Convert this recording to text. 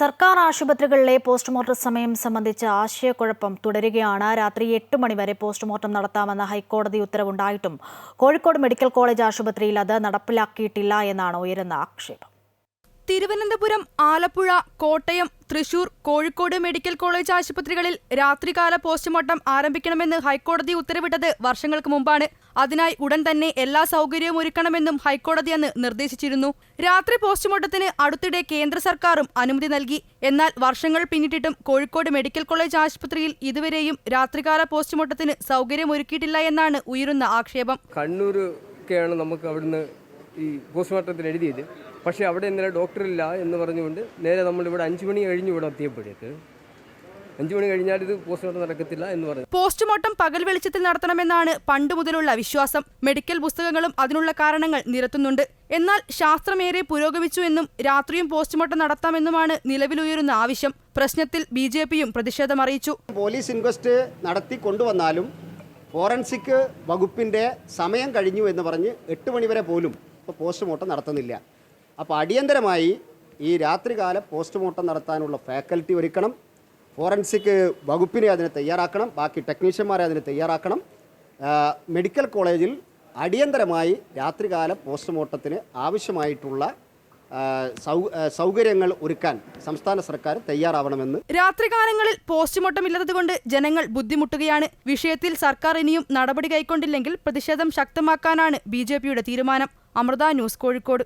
സർക്കാർ ആശുപത്രികളിലെ പോസ്റ്റ്മോർട്ടം സമയം സംബന്ധിച്ച ആശയക്കുഴപ്പം തുടരുകയാണ്. രാത്രി എട്ട് മണിവരെ പോസ്റ്റ്മോർട്ടം നടത്താമെന്ന ഹൈക്കോടതി ഉത്തരവുണ്ടായിട്ടും കോഴിക്കോട് മെഡിക്കൽ കോളേജ് ആശുപത്രിയിൽ അത് നടപ്പിലാക്കിയിട്ടില്ല എന്നാണ് ഉയരുന്ന ആക്ഷേപം. തിരുവനന്തപുരം ആലപ്പുഴ കോട്ടയം തൃശൂർ കോഴിക്കോട് മെഡിക്കൽ കോളേജ് ആശുപത്രികളിൽ രാത്രികാല പോസ്റ്റ്മോർട്ടം ആരംഭിക്കണമെന്ന് ഹൈക്കോടതി ഉത്തരവിട്ടത് വർഷങ്ങൾക്ക് മുമ്പാണ്. അതിനായി ഉടൻ തന്നെ എല്ലാ സൗകര്യവും ഒരുക്കണമെന്നും ഹൈക്കോടതി അന്ന് നിർദ്ദേശിച്ചിരുന്നു. രാത്രി പോസ്റ്റ്മോർട്ടത്തിന് അടുത്തിടെ കേന്ദ്ര സർക്കാരും അനുമതി നൽകി. എന്നാൽ വർഷങ്ങൾ പിന്നിട്ടിട്ടും കോഴിക്കോട് മെഡിക്കൽ കോളേജ് ആശുപത്രിയിൽ ഇതുവരെയും രാത്രികാല പോസ്റ്റ്മോർട്ടത്തിന് സൗകര്യം ഒരുക്കിയിട്ടില്ല എന്നാണ് ഉയരുന്ന ആക്ഷേപം. കണ്ണൂരൊക്കെയാണ് നമുക്ക് അവിടുന്ന് ഈ പോസ്റ്റ്മോർട്ടത്തിൽ എഴുതിയത്. പക്ഷേ അവിടെ ഇന്നലെ ഡോക്ടറില്ല എന്ന് പറഞ്ഞുകൊണ്ട് നേരെ നമ്മളിവിടെ അഞ്ച് മണി കഴിഞ്ഞ് ഇവിടെ എത്തിയപ്പോഴേക്ക്. അഞ്ച് മണി കഴിഞ്ഞാൽ ഇത് പോസ്റ്റ്മോർട്ടം നടക്കത്തില്ല എന്ന് പറഞ്ഞു. പോസ്റ്റ്മോർട്ടം പകൽ വെളിച്ചത്തിൽ നടത്തണമെന്നാണ് പണ്ട് മുതലുള്ള വിശ്വാസം. മെഡിക്കൽ പുസ്തകങ്ങളും അതിനുള്ള കാരണങ്ങൾ നിരത്തുന്നുണ്ട്. എന്നാൽ ശാസ്ത്രമേറെ പുരോഗമിച്ചു എന്നും രാത്രിയും പോസ്റ്റ്മോർട്ടം നടത്താമെന്നുമാണ് നിലവിലുയരുന്ന ആവശ്യം. പ്രശ്നത്തിൽ ബി ജെ പിയും പ്രതിഷേധം അറിയിച്ചു. പോലീസ് ഇൻക്വസ്റ്റ് നടത്തി കൊണ്ടുവന്നാലും ഫോറൻസിക് വകുപ്പിന്റെ സമയം കഴിഞ്ഞു എന്ന് പറഞ്ഞ് എട്ട് മണിവരെ പോലും ഇപ്പോൾ പോസ്റ്റ്മോർട്ടം നടത്തുന്നില്ല. അപ്പോൾ അടിയന്തരമായി ഈ രാത്രികാല പോസ്റ്റ്മോർട്ടം നടത്താനുള്ള ഫാക്കൽറ്റി ഒരുക്കണം. ഫോറൻസിക് വകുപ്പിനെ അതിന് തയ്യാറാക്കണം. ബാക്കി ടെക്നീഷ്യന്മാരെ അതിന് തയ്യാറാക്കണം. മെഡിക്കൽ കോളേജിൽ അടിയന്തരമായി രാത്രികാല പോസ്റ്റ്മോർട്ടത്തിന് ആവശ്യമായിട്ടുള്ള സൗകര്യങ്ങൾ ഒരുക്കാൻ സംസ്ഥാന സർക്കാർ തയ്യാറാവണമെന്ന് രാത്രികാലങ്ങളിൽ പോസ്റ്റ്മോർട്ടം ഇല്ലാത്തതുകൊണ്ട് ജനങ്ങൾ ബുദ്ധിമുട്ടുകയാണ്. വിഷയത്തിൽ സർക്കാർ ഇനിയും നടപടി കൈക്കൊണ്ടില്ലെങ്കിൽ പ്രതിഷേധം ശക്തമാക്കാനാണ് ബി തീരുമാനം. അമൃത ന്യൂസ് കോഴിക്കോട്.